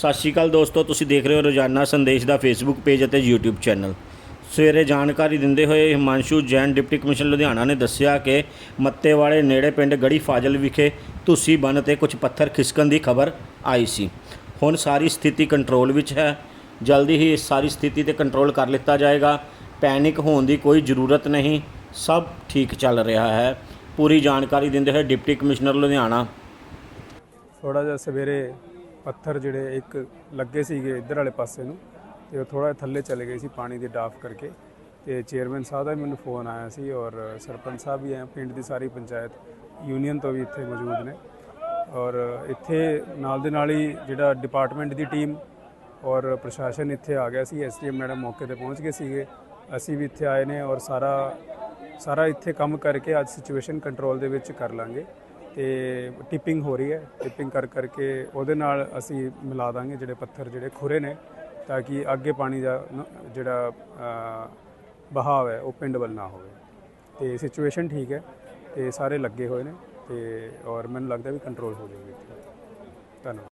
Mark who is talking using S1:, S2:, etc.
S1: ਸਤਿ ਸ਼੍ਰੀ ਅਕਾਲ ਦੋਸਤੋ, ਤੁਸੀਂ ਦੇਖ ਰਹੇ ਹੋ ਰੋਜ਼ਾਨਾ ਸੰਦੇਸ਼ ਦਾ ਫੇਸਬੁੱਕ ਪੇਜ ਅਤੇ YouTube ਚੈਨਲ ਸਵੇਰੇ ਜਾਣਕਾਰੀ ਦਿੰਦੇ ਹੋਏ ਹਿਮਾਂਸ਼ੂ ਜੈਨ ਡਿਪਟੀ ਕਮਿਸ਼ਨਰ ਲੁਧਿਆਣਾ ਨੇ ਦੱਸਿਆ ਕਿ ਮੱਤੇ ਵਾਲੇ ਨੇੜੇ ਪਿੰਡ ਗੜੀ ਫਾਜ਼ਲ ਵਿਖੇ ਤੁਸੀਂ ਬੰਨ ਤੇ ਕੁਝ ਪੱਥਰ ਖਿਸਕਣ ਦੀ ਖਬਰ ਆਈ ਸੀ। ਹੁਣ ਸਾਰੀ ਸਥਿਤੀ ਕੰਟਰੋਲ ਵਿੱਚ ਹੈ। ਜਲਦੀ ਹੀ ਇਸ ਸਾਰੀ ਸਥਿਤੀ ਤੇ ਕੰਟਰੋਲ ਕਰ ਲਿੱਤਾ ਜਾਏਗਾ। ਪੈਨਿਕ ਹੋਣ ਦੀ ਕੋਈ ਜ਼ਰੂਰਤ ਨਹੀਂ। ਸਭ ਠੀਕ ਚੱਲ ਰਿਹਾ ਹੈ। ਪੂਰੀ ਜਾਣਕਾਰੀ ਦਿੰਦੇ ਹੋਏ ਡਿਪਟੀ ਕਮਿਸ਼ਨਰ ਲੁਧਿਆਣਾ।
S2: ਥੋੜਾ ਜਿਹਾ ਸਵੇਰੇ ਪੱਥਰ ਜਿਹੜੇ ਇੱਕ ਲੱਗੇ ਸੀਗੇ ਇੱਧਰ ਵਾਲੇ ਪਾਸੇ ਨੂੰ ਤੇ ਉਹ ਥੋੜਾ ਥੱਲੇ ਚਲੇ ਗਏ ਸੀ ਪਾਣੀ ਦੇ ਡਾਫ ਕਰਕੇ ਤੇ ਚੇਅਰਮੈਨ ਸਾਹਿਬ ਦਾ ਵੀ ਮੈਨੂੰ ਫੋਨ ਆਇਆ ਸੀ ਔਰ ਸਰਪੰਚ ਸਾਹਿਬ ਵੀ ਆਏ ਪਿੰਡ ਦੀ ਸਾਰੀ ਪੰਚਾਇਤ ਯੂਨੀਅਨ ਤੋਂ ਵੀ ਇੱਥੇ ਮੌਜੂਦ ਨੇ ਔਰ ਇੱਥੇ ਨਾਲ ਦੇ ਨਾਲ ਹੀ ਜਿਹੜਾ ਡਿਪਾਰਟਮੈਂਟ ਦੀ ਟੀਮ ਔਰ ਪ੍ਰਸ਼ਾਸਨ ਇੱਥੇ ਆ ਗਿਆ ਸੀ, ਐਸਡੀਐਮ ਮੈਡਮ ਮੌਕੇ ਤੇ ਪਹੁੰਚ ਗਏ ਸੀਗੇ, ਅਸੀਂ ਵੀ ਇੱਥੇ ਆਏ ਨੇ ਔਰ ਸਾਰਾ ਸਾਰਾ ਇੱਥੇ ਕੰਮ ਕਰਕੇ ਅੱਜ ਸਿਚੁਏਸ਼ਨ ਕੰਟਰੋਲ ਦੇ ਵਿੱਚ ਕਰ ਲਾਂਗੇ। ਤੇ ਟਿਪਿੰਗ ਹੋ ਰਹੀ ਹੈ। ਟਿਪਿੰਗ ਕਰ ਕਰਕੇ ਉਹਦੇ ਨਾਲ ਅਸੀਂ ਮਿਲਾ ਦਾਂਗੇ ਜਿਹੜੇ ਪੱਥਰ ਜਿਹੜੇ ਖੁਰੇ ਨੇ, ਤਾਂ ਕਿ ਅੱਗੇ ਪਾਣੀ ਦਾ ਜਿਹੜਾ ਬਹਾਵ ਹੈ, ਉਹ ਪਿੰਡ ਵੱਲ ਨਾ ਹੋਵੇ। ਤੇ ਸਿਚੁਏਸ਼ਨ ਠੀਕ ਹੈ ਤੇ ਸਾਰੇ ਲੱਗੇ ਹੋਏ ਨੇ ਤੇ ਔਰ ਮੈਨੂੰ ਲੱਗਦਾ ਵੀ ਕੰਟਰੋਲ ਹੋ ਜਾਏਗੀ ਧੰਨਵਾਦ।